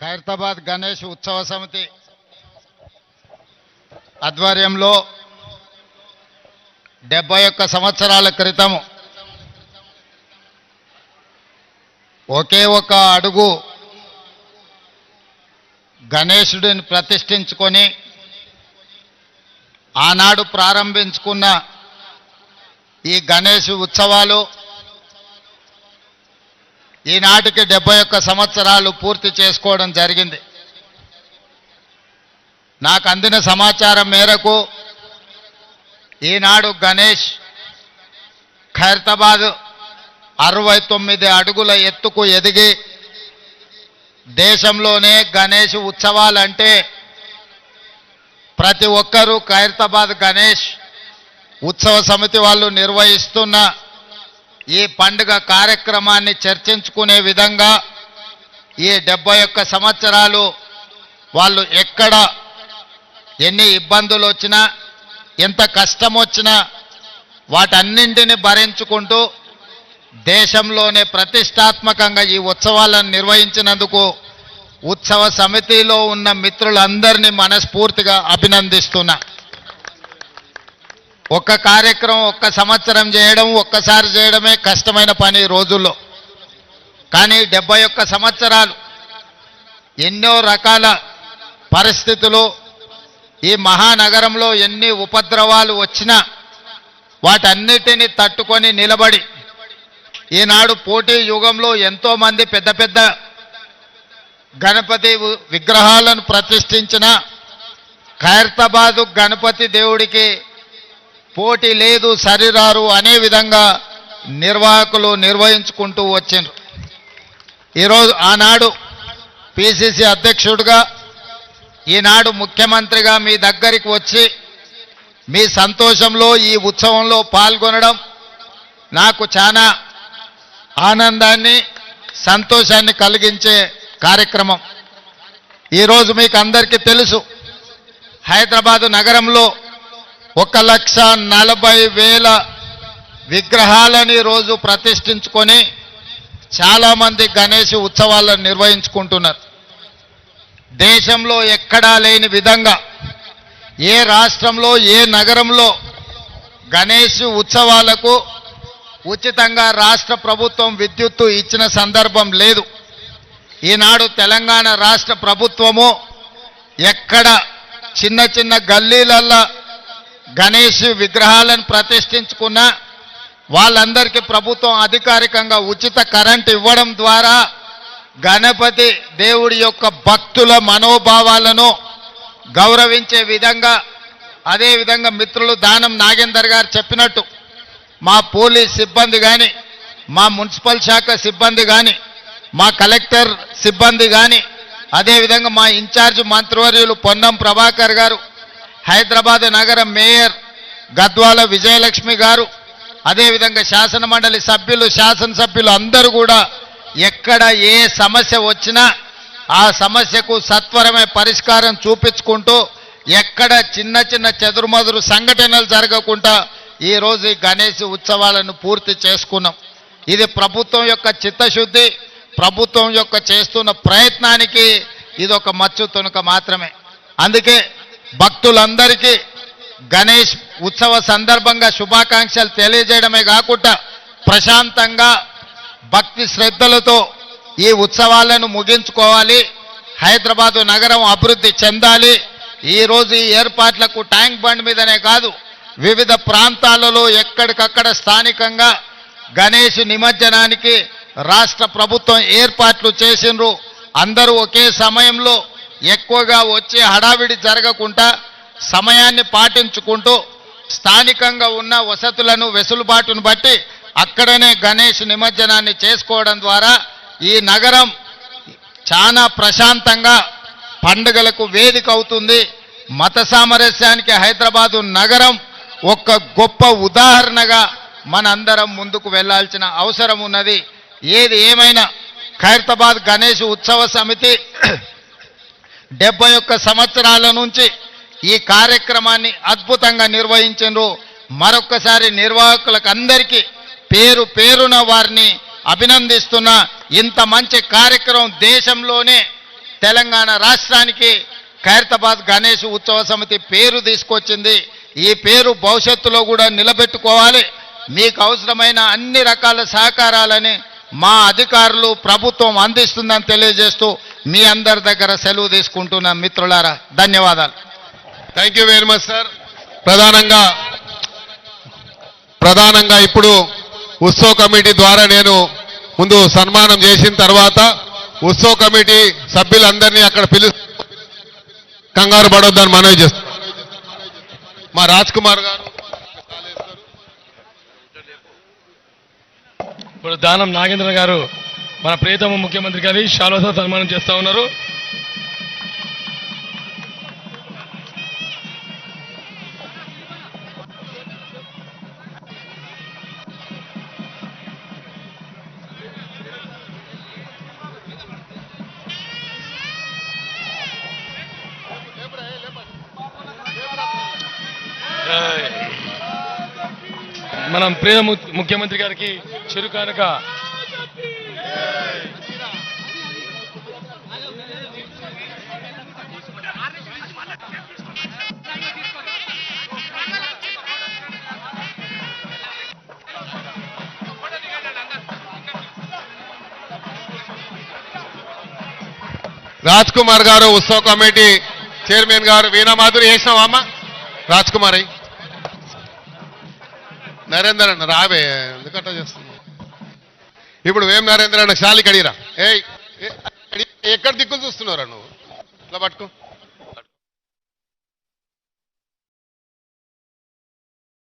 ఖైరతాబాద్ గణేష్ ఉత్సవ సమితి ఆధ్వర్యంలో డెబ్బై ఒక్క సంవత్సరాల క్రితం ఒకే ఒక అడుగు గణేశుడిని ప్రతిష్ఠించుకొని ఆనాడు ప్రారంభించుకున్న ఈ గణేష్ ఉత్సవాలు ఈనాటికి డెబ్బై ఒక్క సంవత్సరాలు పూర్తి చేసుకోవడం జరిగింది. నాకు అందిన సమాచారం మేరకు ఈనాడు గణేష్ ఖైరతాబాద్ అరవై తొమ్మిది అడుగుల ఎత్తుకు ఎదిగి దేశంలోనే గణేష్ ఉత్సవాలంటే ప్రతి ఒక్కరూ ఖైరతాబాద్ గణేష్ ఉత్సవ సమితి వాళ్ళు నిర్వహిస్తున్న ఈ పండుగ కార్యక్రమాన్ని చర్చించుకునే విధంగా ఈ డెబ్బై ఒక్క సంవత్సరాలు వాళ్ళు ఎక్కడ ఎన్ని ఇబ్బందులు వచ్చినా ఎంత కష్టం వచ్చినా వాటన్నింటిని భరించుకుంటూ దేశంలోనే ప్రతిష్టాత్మకంగా ఈ ఉత్సవాలను నిర్వహించినందుకు ఉత్సవ సమితిలో ఉన్న మిత్రులందరినీ మనస్ఫూర్తిగా అభినందిస్తున్నా. ఒక్క కార్యక్రమం ఒక్క సంవత్సరం చేయడం ఒక్కసారి చేయడమే కష్టమైన పని రోజుల్లో. కానీ డెబ్బై ఒక్క సంవత్సరాలు ఎన్నో రకాల పరిస్థితులు ఈ మహానగరంలో ఎన్ని ఉపద్రవాలు వచ్చినా వాటన్నిటిని తట్టుకొని నిలబడి ఈనాడు పోటీ యుగంలో ఎంతోమంది పెద్ద పెద్ద గణపతి విగ్రహాలను ప్రతిష్ఠించిన ఖైరతాబాదు గణపతి దేవుడికి పోటీ లేదు సరిరారు అనే విధంగా నిర్వాహకులు నిర్వహించుకుంటూ వచ్చిండ్రు. ఈరోజు ఆనాడు పిసిసి అధ్యక్షుడిగా ఈనాడు ముఖ్యమంత్రిగా మీ దగ్గరికి వచ్చి మీ సంతోషంలో ఈ ఉత్సవంలో పాల్గొనడం నాకు చాలా ఆనందాన్ని సంతోషాన్ని కలిగించే కార్యక్రమం. ఈరోజు మీకు అందరికీ తెలుసు హైదరాబాదు నగరంలో ఒక లక్ష నలభై వేల విగ్రహాలని రోజు ప్రతిష్ఠించుకొని చాలామంది గణేష్ ఉత్సవాలను నిర్వహించుకుంటున్నారు. దేశంలో ఎక్కడా లేని విధంగా ఏ రాష్ట్రంలో ఏ నగరంలో గణేష్ ఉత్సవాలకు ఉచితంగా రాష్ట్ర ప్రభుత్వం విద్యుత్తు ఇచ్చిన సందర్భం లేదు. ఈనాడు తెలంగాణ రాష్ట్ర ప్రభుత్వము ఎక్కడ చిన్న చిన్న గల్లీలల్లో గణేష్ విగ్రహాలను ప్రతిష్ఠించుకున్న వాళ్ళందరికీ ప్రభుత్వం అధికారికంగా ఉచిత కరెంట్ ఇవ్వడం ద్వారా గణపతి దేవుడి యొక్క భక్తుల మనోభావాలను గౌరవించే విధంగా అదేవిధంగా మిత్రులు దానం నాగేందర్ గారు చెప్పినట్టు మా పోలీస్ సిబ్బంది కానీ మా మున్సిపల్ శాఖ సిబ్బంది కానీ మా కలెక్టర్ సిబ్బంది కానీ అదేవిధంగా మా ఇన్ఛార్జ్ మంత్రివర్యులు పొన్నం ప్రభాకర్ గారు హైదరాబాద్ నగర మేయర్ గద్వాల విజయలక్ష్మి గారు అదేవిధంగా శాసన మండలి సభ్యులు శాసనసభ్యులు అందరూ కూడా ఎక్కడ ఏ సమస్య వచ్చినా ఆ సమస్యకు సత్వరమే పరిష్కారం చూపించుకుంటూ ఎక్కడ చిన్న చిన్న చెదురుమదురు సంఘటనలు జరగకుండా ఈరోజు ఈ గణేష్ ఉత్సవాలను పూర్తి చేసుకున్నాం. ఇది ప్రభుత్వం యొక్క చిత్తశుద్ధి ప్రభుత్వం యొక్క చేస్తున్న ప్రయత్నానికి ఇది ఒక మచ్చు తునుక మాత్రమే. అందుకే భక్తులందరికీ గణేష్ ఉత్సవ సందర్భంగా శుభాకాంక్షలు తెలియజేయడమే కాకుండా ప్రశాంతంగా భక్తి శ్రద్ధలతో ఈ ఉత్సవాలను ముగించుకోవాలి. హైదరాబాదు నగరం అభివృద్ధి చెందాలి. ఈరోజు ఈ ఏర్పాట్లకు ట్యాంక్ బండ్ మీదనే కాదు వివిధ ప్రాంతాలలో ఎక్కడికక్కడ స్థానికంగా గణేష్ నిమజ్జనానికి రాష్ట్ర ప్రభుత్వం ఏర్పాట్లు చేసిండ్రు. అందరూ ఒకే సమయంలో ఎక్కువగా వచ్చే హడావిడి జరగకుండా సమయాన్ని పాటించుకుంటూ స్థానికంగా ఉన్న వసతులను వెసులుబాటును బట్టి అక్కడనే గణేష్ నిమజ్జనాన్ని చేసుకోవడం ద్వారా ఈ నగరం చాలా ప్రశాంతంగా పండుగలకు వేదిక అవుతుంది. మత సామరస్యానికి హైదరాబాదు నగరం ఒక గొప్ప ఉదాహరణగా మనందరం ముందుకు వెళ్ళాల్సిన అవసరం ఉన్నది. ఏది ఏమైనా ఖైరతాబాద్ గణేష్ ఉత్సవ సమితి డెబ్బై ఒక్క సంవత్సరాల నుంచి ఈ కార్యక్రమాన్ని అద్భుతంగా నిర్వహించారు మరొక్కసారి నిర్వాహకులకు అందరికీ పేరు పేరున వారిని అభినందిస్తున్నా. ఇంత మంచి కార్యక్రమం దేశంలోనే తెలంగాణ రాష్ట్రానికి ఖైరతాబాద్ గణేష్ ఉత్సవ సమితి పేరు తీసుకొచ్చింది. ఈ పేరు భవిష్యత్తులో కూడా నిలబెట్టుకోవాలి. మీకు అవసరమైన అన్ని రకాల సహకారాలని మా అధికారులు ప్రభుత్వం అందిస్తుందని తెలియజేస్తూ మీ అందరి దగ్గర సెలవు తీసుకుంటున్నాం మిత్రులారా ధన్యవాదాలు. Thank you very much sir ప్రధానంగా ప్రధానంగా ఇప్పుడు ఉత్సవ కమిటీ ద్వారా నేను ముందు సన్మానం చేసిన తర్వాత ఉత్సవ కమిటీ సభ్యులందరినీ అక్కడ పిలు కంగారు పడొద్దని మనవి చేస్తాం మా రాజ్ కుమార్ గారు ఇప్పుడు దానం నాగేంద్ర గారు మన ప్రియతమ ముఖ్యమంత్రి గారి శాలోసా సన్మానం చేస్తా ఉన్నారు. మనం ప్రియ ము- ముఖ్యమంత్రి గారికి చిరుకానుక రాజ్ కుమార్ గారు ఉత్సవ కమిటీ చైర్మన్ గారు వీణమాధురి వేసినావా అమ్మ? రాజ్ కుమార్. అయ్యి నరేందర్ అన్న రావే ఎందుకట్ట చేస్తున్నావు? ఇప్పుడు వేం నరేంద్ర అన్న శాలి కడిగిరా ఏయ్ ఏ- ఎక్కడ దిక్కులు చూస్తున్నారా నువ్వు? ఇట్లా పట్టుకో.